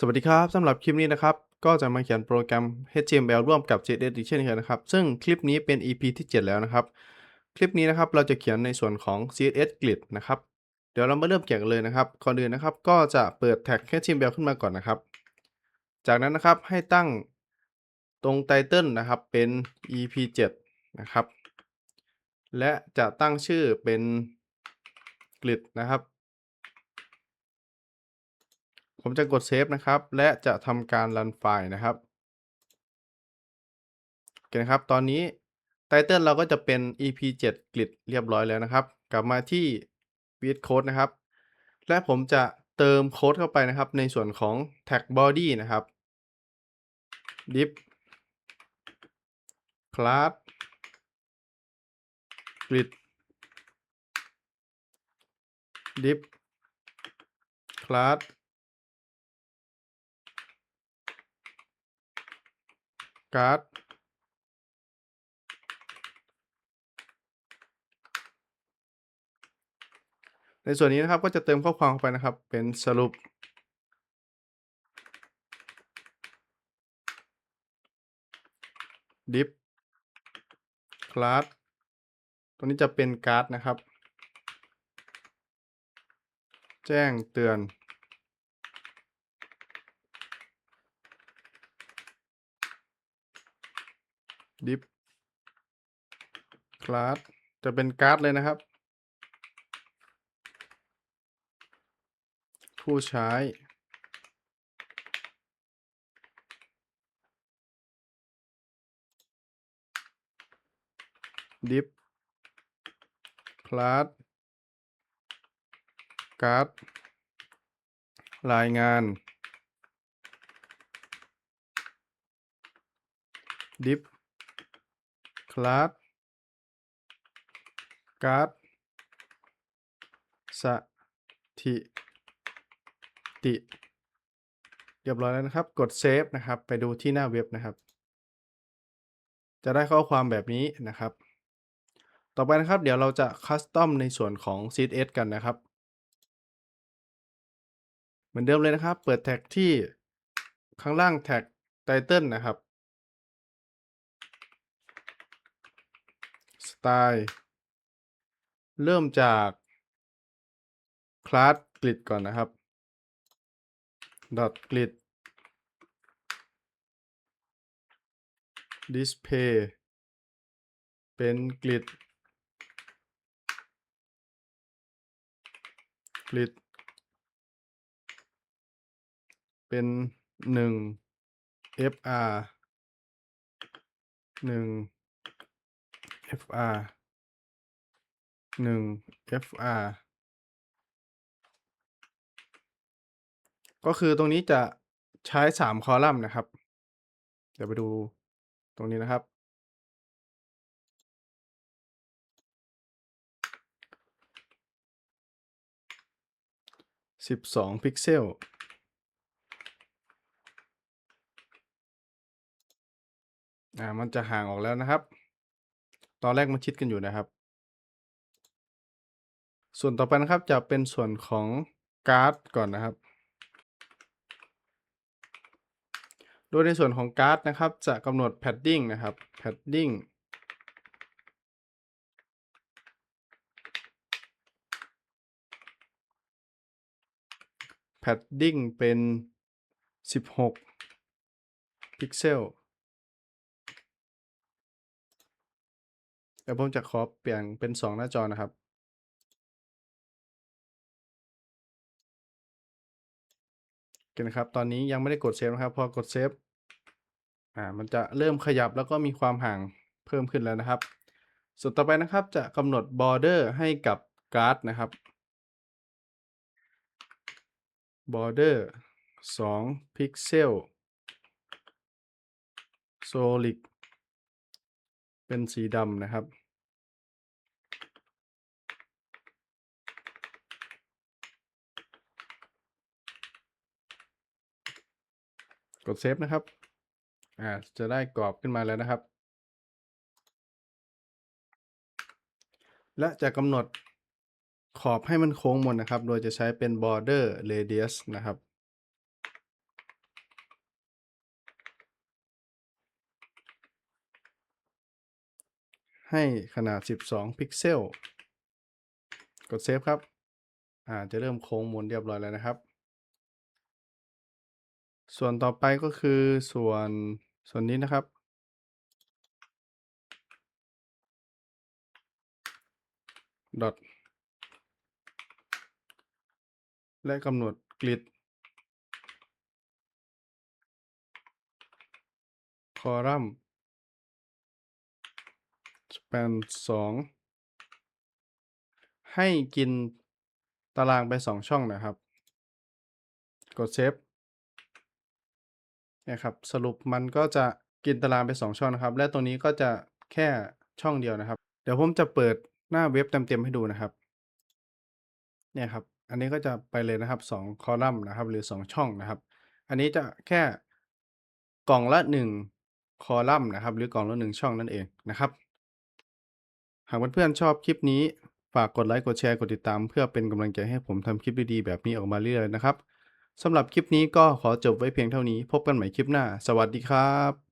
สวัสดีครับสำหรับคลิปนี้นะครับ ก็จะมาเขียนโปรแกรม HTML ร่วมกับ CSS อีกเช่นเคยนะครับ ซึ่งคลิปนี้เป็น EP ที่ 7 แล้วนะครับ คลิปนี้นะครับเราจะเขียนในส่วนของ CSS Grid นะครับ เดี๋ยวเรามาเริ่มเขียนกันเลยนะครับก่อนอื่นนะครับ ก็จะเปิดแท็ก HTML ขึ้นมาก่อนนะครับ จากนั้นนะครับให้ตั้งตรงไตเติลนะครับเป็น EP 7 นะครับ และจะตั้งชื่อเป็น Grid นะครับ ผมจะกดเซฟนะครับ และจะทำการรันไฟล์นะครับโอเคนะครับ ตอนนี้ไตเติลเราก็จะเป็น EP 7 grid เรียบร้อยแล้วนะครับ กลับมาที่ VS Code นะครับ และผมจะเติมโค้ดเข้าไปนะครับ ในส่วนของ tag body นะครับ div class grid div class card ในส่วนนี้นะครับก็จะเติมข้อความเข้าไปนะครับ เป็นสรุป div class ตัวนี้จะเป็นการ์ดนะครับ แจ้งเตือน div class จะเป็นการ์ดเลยนะครับ ผู้ใช้ div class การ์ดรายงาน div class การ์ดสถิติ เรียบร้อยแล้วนะครับ กดเซฟนะครับ ไปดูที่หน้าเว็บนะครับ จะได้ข้อความแบบนี้นะครับ ต่อไปนะครับ เดี๋ยวเราจะคัสตอมในส่วนของ CSS กันนะครับ เหมือนเดิมเลยนะครับ เปิดแท็กที่ข้างล่างแท็ก Title นะครับ ไตล์ เริ่มจากคลาสกริดก่อนนะครับ dot grid display เป็น grid grid เป็นหนึ่ง fr หนึ่ง fr หนึ่ง fr ก็คือตรงนี้จะใช้สามคอลัมน์นะครับ เดี๋ยวไปดูตรงนี้นะครับ สิบสองพิกเซล อ่า มันจะห่างออกแล้วนะครับ ตอนแรกมันชิดกันอยู่นะครับ ส่วนต่อไปนะครับจะเป็นส่วนของการ์ดก่อนนะครับ โดยในส่วนของการ์ดนะครับ จะกำหนด padding นะครับ padding padding เป็น 16 พิกเซล ดี๋ยวผมจะขอเปลี่ยนเป็น 2 หน้าจอนะครับโอเคนะครับ ตอนนี้ยังไม่ได้กดเซฟนะครับ พอกดเซฟ อ่า มันจะเริ่มขยับแล้วก็มีความห่างเพิ่มขึ้นแล้วนะครับ ส่วนต่อไปนะครับจะกำหนด border ให้กับการ์ดนะครับ border 2พิกเซล solid เป็นสีดำนะครับ กดเซฟนะครับ อ่า จะได้กรอบขึ้นมาแล้วนะครับ และจะกำหนดขอบให้มันโค้งมนนะครับ โดยจะใช้เป็น border radius นะครับ ให้ขนาด 12 พิกเซล กดเซฟครับ อ่า จะเริ่มโค้งมนเรียบร้อยแล้วนะครับ ส่วนต่อไปก็คือส่วนส่วนนี้นะครับดอทและกำหนดกริดคอลัมน์ span 2 ให้กินตารางไป 2 ช่องนะครับ กดเซฟ นี่ยครับสรุปมันก็จะกินตารางไป 2 ช่องนะครับ และตรงนี้ก็จะแค่ช่องเดียวนะครับ เดี๋ยวผมจะเปิดหน้าเว็บเต็มๆให้ดูนะครับเนี่ยครับอันนี้ก็จะไปเลยนะครับ 2 คอลัมน์นะครับ หรือ 2 ช่องนะครับ อันนี้จะแค่กล่องละ 1 คอลัมน์นะครับ หรือกล่องละ 1 ช่องนั่นเองนะครับ หากเพื่อนๆชอบคลิปนี้ฝากกดไลค์กดแชร์กดติดตาม เพื่อเป็นกำลังใจให้ผมทำคลิปดีๆแบบนี้ออกมาเรื่อยๆนะครับ สำหรับคลิปนี้ก็ขอจบไว้เพียงเท่านี้ พบกันใหม่คลิปหน้า สวัสดีครับ